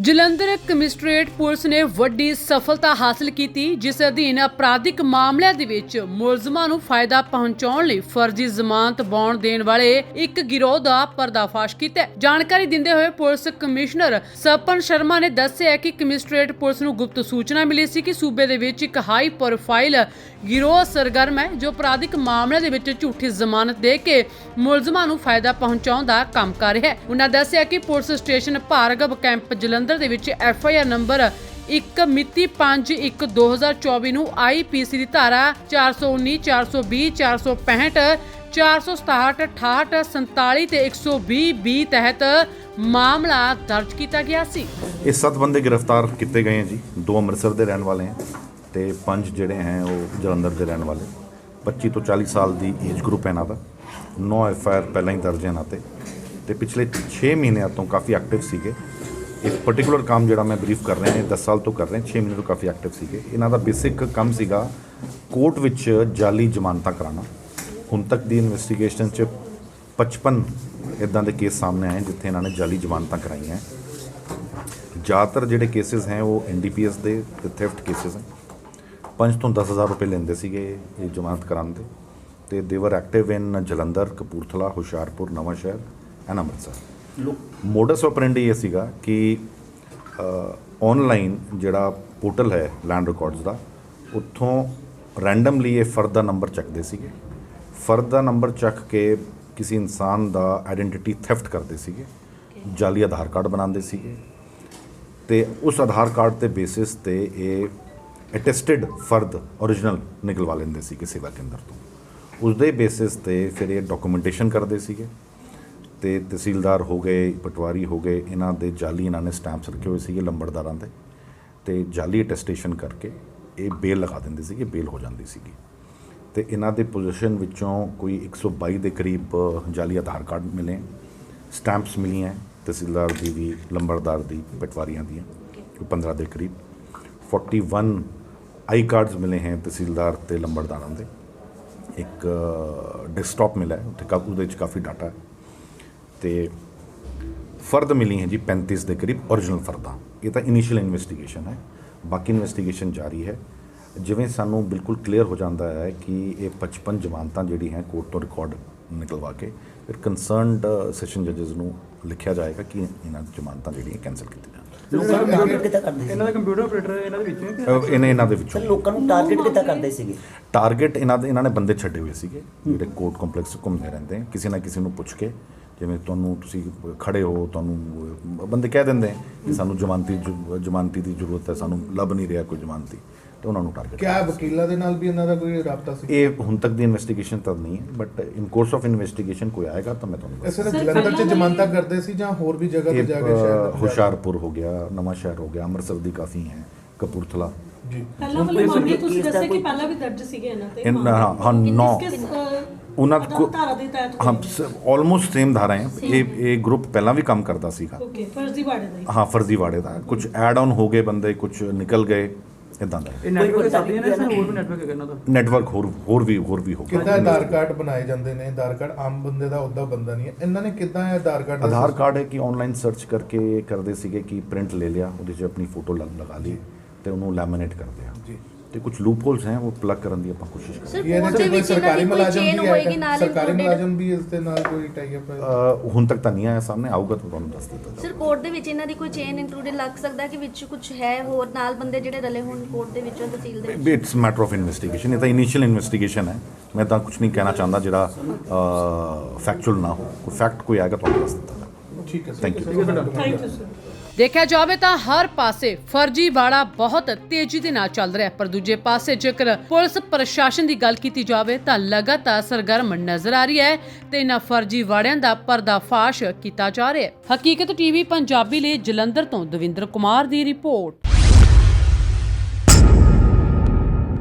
Jalandhar ਕਮਿਸਟਰੇਟ police ਨੇ ਵੱਡੀ ਸਫਲਤਾ ਹਾਸਲ ਕੀਤੀ, ਜਿਸ ਅਧੀਨ ਅਪਰਾਧਿਕ ਮਾਮਲਿਆਂ ਦੇ ਵਿੱਚ ਮੁਲਜ਼ਮਾਂ ਨੂੰ ਫਾਇਦਾ ਪਹੁੰਚਾਉਣ ਲਈ ਫਰਜ਼ੀ ਜ਼ਮਾਨਤ ਬੌਂਡ ਦੇਣ ਵਾਲੇ ਇੱਕ ਗਿਰੋਹ ਦਾ ਪਰਦਾਫਾਸ਼ ਕੀਤਾ ਜਾਣਕਾਰੀ ਦਿੰਦੇ ਹੋਏ ਪੁਲਿਸ ਕਮਿਸ਼ਨਰ ਸਪਨ ਸ਼ਰਮਾ ਨੇ ਦੱਸਿਆ ਕਿ ਕਮਿਸਟਰੇਟ ਪੁਲਿਸ ਨੂੰ ਗੁਪਤ ਸੂਚਨਾ ਮਿਲੀ ਸੀ ਕਿ ਸੂਬੇ ਦੇ ਵਿੱਚ ਇੱਕ ਹਾਈ ਪ੍ਰੋਫਾਈਲ ਗਿਰੋਹ ਸਰਗਰਮ ਹੈ, ਜੋ ਅਪਰਾਧਿਕ ਮਾਮਲਿਆਂ ਦੇ ਵਿੱਚ ਝੂਠੀ ਜ਼ਮਾਨਤ ਦੇ ਕੇ ਮੁਲਜ਼ਮਾਂ ਨੂੰ ਫਾਇਦਾ ਪਹੁੰਚਾਉਣ ਦਾ ਕੰਮ ਕਰ ਰਿਹਾ ਹੈ। ਉਹਨਾਂ ਦੱਸਿਆ ਕਿ police station Bhargav camp Jalandhar ਦੇ ਵਿੱਚ ਐਫ ਆਈ ਆਰ ਨੰਬਰ ਇੱਕ ਮਿਤੀ 5/1/2024 ਨੂੰ ਆਈਪੀਸੀ ਦੀ ਧਾਰਾ 419 420 465 467 68 47 ਤੇ 120 ਬੀ ਤਹਿਤ ਮਾਮਲਾ ਦਰਜ ਕੀਤਾ ਗਿਆ ਸੀ। ਇਹ ਸੱਤ ਬੰਦੇ ਗ੍ਰਿਫਤਾਰ ਕੀਤੇ ਗਏ हैं ਜੀ। ਦੋ ਅੰਮ੍ਰਿਤਸਰ ਦੇ ਰਹਿਣ ਵਾਲੇ हैं ਤੇ ਪੰਜ ਜਿਹੜੇ ਹੈ ਉਹ ਜਲੰਧਰ ਦੇ ਰਹਿਣ ਵਾਲੇ। 25 ਤੋਂ 40 ਸਾਲ ਦੀ ਏਜ ਗਰੁੱਪ ਹੈ ਇਹਨਾਂ ਦਾ। 9 ਐਫ ਪਹਿਲਾਂ ਹੀ ਦਰਜ ਹੈ ਇਹਨਾਂ ਤੇ। ਤੇ ਪਿਛਲੇ 6 ਮਹੀਨਿਆਂ ਤੋਂ ਕਾਫੀ ਐਕਟਿਵ ਸੀਗੇ। ਇੱਕ ਪਾਰਟਿਕੂਲਰ ਕੰਮ ਜਿਹੜਾ ਮੈਂ ਬਰੀਫ ਕਰ ਰਿਹਾ ਹਾਂ 10 ਸਾਲ ਤੋਂ ਕਰ ਰਹੇ 6 ਮਹੀਨੇ ਤੋਂ ਕਾਫੀ ਐਕਟਿਵ ਸੀਗੇ। ਇਹਨਾਂ ਦਾ ਬੇਸਿਕ ਕੰਮ ਸੀਗਾ ਕੋਰਟ ਵਿੱਚ ਜਾਲੀ ਜ਼ਮਾਨਤਾਂ ਕਰਾਉਣਾ। ਹੁਣ ਤੱਕ ਦੀ ਇਨਵੈਸਟੀਗੇਸ਼ਨ 'ਚ 55 ਇਦਾਂ ਦੇ ਕੇਸ ਸਾਹਮਣੇ ਆਏ, ਜਿੱਥੇ ਇਹਨਾਂ ਨੇ ਜਾਲੀ ਜ਼ਮਾਨਤਾਂ ਕਰਾਈਆਂ। ਜ਼ਿਆਦਾਤਰ ਜਿਹੜੇ ਕੇਸਿਸ ਹੈ, ਉਹ ਐਨਡੀਪੀਐਸ ਦੇ ਤੇ ਥੈਫਟ ਕੇਸਿਸ ਹੈ। ਪੰਜ ਤੋਂ 10000 ਰੁਪਏ ਲੈਂਦੇ ਸੀਗੇ ਇਹ ਜ਼ਮਾਨਤ ਕਰਾਉਣ ਦੇ। ਤੇ they were active in Jalandhar, Kapurthala, Hoshiarpur Nawanshahr and Amritsar. Modus operandi ਇਹ ਸੀਗਾ ਕਿ ਆਨਲਾਈਨ ਜਿਹੜਾ ਪੋਰਟਲ ਹੈ ਲੈਂਡ ਰਿਕਾਰਡਸ ਦਾ, ਉੱਥੋਂ ਰੈਂਡਮਲੀ ਇਹ ਫਰਦ ਦਾ ਨੰਬਰ ਚੱਕਦੇ ਸੀਗੇ। ਫਰਦ ਦਾ ਨੰਬਰ ਚੱਕ ਕੇ ਕਿਸੇ ਇਨਸਾਨ ਦਾ ਆਇਡੈਂਟੀਟੀ ਥੈਫਟ ਕਰਦੇ ਸੀਗੇ। ਜਾਲੀ ਆਧਾਰ ਕਾਰਡ ਬਣਾਉਂਦੇ ਸੀਗੇ। ਤੇ ਉਸ ਆਧਾਰ ਕਾਰਡ ਤੇ ਬੇਸਿਸ ਤੇ ਇਹ ਅਟੈਸਟਡ ਫਰਦ origignal ਨਿਕਲਵਾ ਲੈਂਦੇ ਸੀ ਕਿਸੇ ਸੇਵਾ ਕੇਂਦਰ ਤੋਂ। ਉਸ ਦੇ ਬੇਸਿਸ ਤੇ ਫਿਰ ਇਹ ਡਾਕੂਮੈਂਟੇਸ਼ਨ ਕਰਦੇ ਸੀਗੇ। ਤੇ ਤਹਿਸੀਲਦਾਰ ਹੋ ਗਏ, ਪਟਵਾਰੀ ਹੋ ਗਏ, ਇਹਨਾਂ ਦੇ ਜਾਲੀ ਇਹਨਾਂ ਨੇ ਸਟੈਂਪਸ ਰੱਖੇ ਹੋਏ ਸੀਗੇ ਲੰਬੜਦਾਰਾਂ ਦੇ ਤੇ ਜਾਲੀ ਅਟੈਸਟੇਸ਼ਨ ਕਰਕੇ ਇਹ ਬੇਲ ਲਗਾ ਦਿੰਦੇ ਸੀਗੇ, ਬੇਲ ਹੋ ਜਾਂਦੀ ਸੀਗੀ। ਤੇ ਇਹਨਾਂ ਦੇ ਪੋਜੀਸ਼ਨ ਵਿੱਚੋਂ ਕੋਈ 122 ਦੇ ਕਰੀਬ ਜਾਲੀ ਆਧਾਰ ਕਾਰਡ ਮਿਲੇ, ਸਟੈਂਪਸ ਮਿਲੀਆਂ, ਤਹਿਸੀਲਦਾਰ ਦੀ ਵੀ, ਲੰਬੜਦਾਰ ਦੀ, ਪਟਵਾਰੀਆਂ ਦੀਆਂ, ਕੋਈ 15 ਦੇ ਕਰੀਬ। 41 ਆਈ ਕਾਰਡਸ ਮਿਲੇ ਹਨ ਤਹਿਸੀਲਦਾਰ ਤੇ ਲੰਬੜਦਾਰਾਂ ਦੇ। ਇੱਕ ਡੈਸਕਟਾਪ ਮਿਲਾ ਹੈ, ਉੱਥੇ ਕਾਫੀ ਉਹਦੇ ਵਿੱਚ ਕਾਫੀ ਡਾਟਾ ਹੈ। ਤੇ ਫਰਦ ਮਿਲੀ ਹੈ ਜੀ 35 ਦੇ ਕਰੀਬ origignal ਫਰਦਾਂ। ਇਹ ਤਾਂ ਇਨੀਸ਼ੀਅਲ ਇਨਵੈਸਟੀਗੇਸ਼ਨ ਹੈ। ਬਾਕੀ ਇਨਵੈਸਟੀਗੇਸ਼ਨ ਜਾਰੀ ਹੈ। ਜਿਵੇਂ ਸਾਨੂੰ ਬਿਲਕੁਲ ਕਲੀਅਰ ਹੋ ਜਾਂਦਾ ਹੈ ਕਿ ਇਹ 55 ਜ਼ਮਾਨਤਾਂ ਜਿਹੜੀ ਹੈ ਕੋਰਟ ਤੋਂ ਰਿਕਾਰਡ ਨਿਕਲਵਾ ਕੇ ਫਿਰ ਕੰਸਰਨਡ ਸੈਸ਼ਨ ਜੱਜਸ ਨੂੰ ਲਿਖਿਆ ਜਾਏਗਾ ਕਿ ਇਹਨਾਂ ਦੀ ਜ਼ਮਾਨਤਾਂ ਜਿਹੜੀਆਂ ਕੈਨਸਲ ਕੀਤੀਆਂ ਜਾਣ। ਲੋਕਾਂ ਨੂੰ ਟਾਰਗੇਟ ਕਿੱਦਾਂ ਕਰਦੇ ਸੀ ਇਹਨਾਂ ਦਾ ਕੰਪਿਊਟਰ ਆਪਰੇਟਰ ਇਹਨਾਂ ਦੇ ਵਿੱਚ ਇਹਨੇ ਇਹਨਾਂ ਦੇ ਵਿੱਚੋਂ। ਲੋਕਾਂ ਨੂੰ ਟਾਰਗੇਟ ਕਿੱਦਾਂ ਕਰਦੇ ਸੀਗੇ? ਟਾਰਗੇਟ ਇਹਨਾਂ ਦੇ ਇਹਨਾਂ ਨੇ ਬੰਦੇ ਛੱਡੇ ਹੋਏ ਸੀਗੇ ਜਿਹੜੇ ਕੋਰਟ ਕੰਪਲੈਕਸ ਘੁੰਮਦੇ ਰਹਿੰਦੇ ਆ ਕਿਸੇ ਨਾ ਕਿਸੇ ਨੂੰ ਪੁੱਛ ਕੇ ਜਿਵੇਂ ਤੁਹਾਨੂੰ ਤੁਸੀਂ ਖੜੇ ਹੋ ਤੁਹਾਨੂੰ ਬੰਦੇ ਕਹਿ ਦਿੰਦੇ ਕਿ ਸਾਨੂੰ ਜ਼ਮਾਨਤੀ ਜ਼ਮਾਨਤੀ ਦੀ ਜ਼ਰੂਰਤ ਹੈ ਸਾਨੂੰ ਲੱਭ ਨਹੀਂ ਰਿਹਾ ਕੋਈ ਜ਼ਮਾਨਤੀ ਤੇ ਉਹਨਾਂ ਨੂੰ ਟਾਰਗੇਟ ਕਿਆ ਵਕੀਲਾਂ ਦੇ ਨਾਲ ਵੀ ਇਹਨਾਂ ਦਾ ਕੋਈ ਰਾਬਤਾ ਸੀ? ਇਹ ਹੁਣ ਤੱਕ ਦੀ ਇਨਵੈਸਟੀਗੇਸ਼ਨ ਤਾਂ ਨਹੀਂ ਹੈ but in course of investigation ਕੋਈ ਆਏਗਾ ਤਾਂ ਮੈਂ ਤੁਹਾਨੂੰ ਦੱਸ ਇਸੇ ਤਰ੍ਹਾਂ ਜਲੰਧਰ 'ਚ ਜਮਾਨਤਾਂ ਕਰਦੇ ਸੀ ਜਾਂ ਹੋਰ ਵੀ ਜਗ੍ਹਾ ਤੇ ਜਾ ਕੇ ਸ਼ਹਿਰ ਅਹ, ਦੇ ਹੁਸ਼ਿਆਰਪੁਰ ਹੋ ਗਿਆ ਨਵਾਂ ਸ਼ਹਿਰ ਹੋ ਗਿਆ ਅੰਮ੍ਰਿਤਸਰ ਦੀ ਕਾਫੀ ਹੈ ਕਪੂਰਥਲਾ। ਜੀ। ਪਹਿਲਾਂ ਵਾਲੇ ਮਾਮਲੇ ਤੁਸੀਂ ਕੇਸ ਦਾ ਦੱਸਿਆ ਕਿ ਕੋਈ- ਪਹਿਲਾਂ ਵੀ ਦਰਜ ਸੀਗੇ ਇਹਨਾਂ ਤੇ। ਇਨ- ਹਾਂ, ਹਾਂ, ਨੌ। ਕਿਸ ਕਿਸ ਅਹ, ਉਹਨਾਂ ਅਦਾਲਤ ਕੋ ਧਾਰਾ ਦੇ ਤਹਿਤ ਹਾਂ ਆਲਮੋਸਟ ਸੇਮ ਧਾਰਾ ਹੈ। ਇਹ ਇਹ ਗਰੁੱਪ ਪਹਿਲਾਂ ਵੀ ਕੰਮ ਕਰਦਾ ਸੀਗਾ। ਓਕੇ ਫਰਜ਼ੀ ਬਾੜੇ ਦਾ ਹੀ। ਹਾਂ ਫਰਜ਼ੀਵਾੜੇ ਦਾ। ਕੁਝ ਐਡ ਆਨ ਹੋ ਗਏ ਬੰਦੇ ਕੁਝ ਨਿਕਲ ਗਏ ਇਦਾਂ ਦਾ। ਇਹ ਨੈਟਵਰਕ ਕੋਈ ਸਾਡੀਆਂ ਨੇ ਕੋਈ ਸਰ ਹੋਰ ਵੀ ਨੈਟਵਰਕ ਹੈਗਾ ਇਹਨਾਂ ਦਾ। ਨੈਟਵਰਕ ਹੋਰ ਹੋਰ ਵੀ ਹੋਰ ਵੀ ਹੋ ਗਿਆ। ਕਿੱਦਾਂ ਆਧਾਰ ਕਾਰਡ ਬਣਾਏ ਜਾਂਦੇ ਨੇ? ਆਧਾਰ ਕਾਰਡ ਆਮ ਬੰਦੇ ਦਾ ਉਹਦਾ ਬੰਦਾ ਨਹੀਂ ਹੈ। ਇਹਨਾਂ ਨੇ ਕਿੱਦਾਂ ਇਹ ਆਧਾਰ ਕਾਰਡ ਦਾ ਆਧਾਰ system- ਕਾਰਡ ਹੈ ਕਿ ਆਨਲਾਈਨ ਸਰਚ ਕਰਕੇ ਕਰਦੇ ਸੀਗੇ ਕਿ ਪ੍ਰਿੰਟ ਲੈ ਲਿਆ ਉਹਦੇ 'ਚ ਆਪਣੀ ਫੋਟੋ ਲਗਾ ਲਈ। ਤੇ ਉਹਨੂੰ ਲੈਮੀਨੇਟ ਕਰਦੇ ਆ। ਜੀ। ਤੇ ਕੁਝ ਲੂਪ ਹੋਲਸ ਹੈ ਉਹ ਪਲੱਗ ਕਰਨ ਦੀ ਆਪਾਂ ਕੋਸ਼ਿਸ਼ ਕਰ ਸਰ ਇਹ ਇਹਦੇ 'ਚ ਕੋਈ ਸਰਕਾਰੀ ਮੁਲਾਜ਼ਮ ਵੀ ਹੋਏਗੀ ਨਾਲ ਸਰਕਾਰੀ? ਮੁਲਾਜ਼ਮ ਵੀ ਇਸ ਦੇ ਨਾਲ ਕੋਈ ਟਾਈ ਅਪ ਹੁਣ ਤੱਕ ਤਾਂ ਨਹੀਂ ਆਇਆ ਸਾਹਮਣੇ ਆਊਗਾ ਤਾਂ ਤੁਹਾਨੂੰ ਦੱਸ ਦਿੱਤਾ ਸਰ ਕੋਰਟ ਦੇ ਵਿੱਚ ਇਹਨਾਂ ਦੀ ਕੋਈ ਚੇਨ ਇਨਕਲੂਡਡ ਲੱਗ ਸਕਦਾ ਕਿ ਵਿੱਚ ਕੁਝ ਹੈ ਹੋਰ ਨਾਲ ਬੰਦੇ ਜਿਹੜੇ ਰਲੇ ਹੋਣ ਕੋਰਟ ਦੇ ਵਿੱਚੋਂ ਤਹਿਸੀਲ ਦੇ ਵਿੱਚ? ਇਟਸ ਮੈਟਰ ਆਫ ਇਨਵੈਸਟੀਗੇਸ਼ਨ ਇਹ ਤਾਂ ਇਨੀਸ਼ੀਅਲ ਇਨਵੈਸਟੀਗੇਸ਼ਨ ਹੈ। ਮੈਂ ਤਾਂ ਕੁਝ ਨਹੀਂ ਕਹਿਣਾ ਚਾਹੁੰਦਾ ਜਿਹੜਾ ਫੈਕਚੁਅਲ ਨਾ ਹੋ। ਕੋਈ ਫੈਕਟ ਕੋਈ ਆਏਗਾ ਤੁਹਾਨੂੰ ਦੱਸ ਦਿੱਤਾ ਠੀਕ ਹੈ Thank you. Thank you sir ਦੇਖਿਆ ਜਾਵੇ ਤਾਂ ਹਰ ਪਾਸੇ ਫਰਜ਼ੀ ਵਾੜਾ ਬਹੁਤ ਤੇਜ਼ੀ ਦੇ ਨਾਲ ਚੱਲ ਰਿਹਾ ਪਰ ਦੂਜੇ ਪਾਸੇ ਜੇਕਰ ਪੁਲਿਸ ਪ੍ਰਸ਼ਾਸਨ ਦੀ ਗੱਲ ਕੀਤੀ ਜਾਵੇ ਤਾਂ ਲਗਾਤਾਰ ਸਰਗਰਮ ਨਜ਼ਰ ਆ ਰਹੀ ਹੈ ਤੇ ਇਹਨਾਂ ਫਰਜ਼ੀ ਵਾੜਿਆਂ ਦਾ ਪਰਦਾਫਾਸ਼ ਕੀਤਾ ਜਾ ਰਿਹਾ ਹੈ। ਹਕੀਕਤ ਟੀਵੀ ਪੰਜਾਬੀ ਲਈ ਜਲੰਧਰ ਤੋਂ ਦਵਿੰਦਰ ਕੁਮਾਰ ਦੀ ਰਿਪੋਰਟ।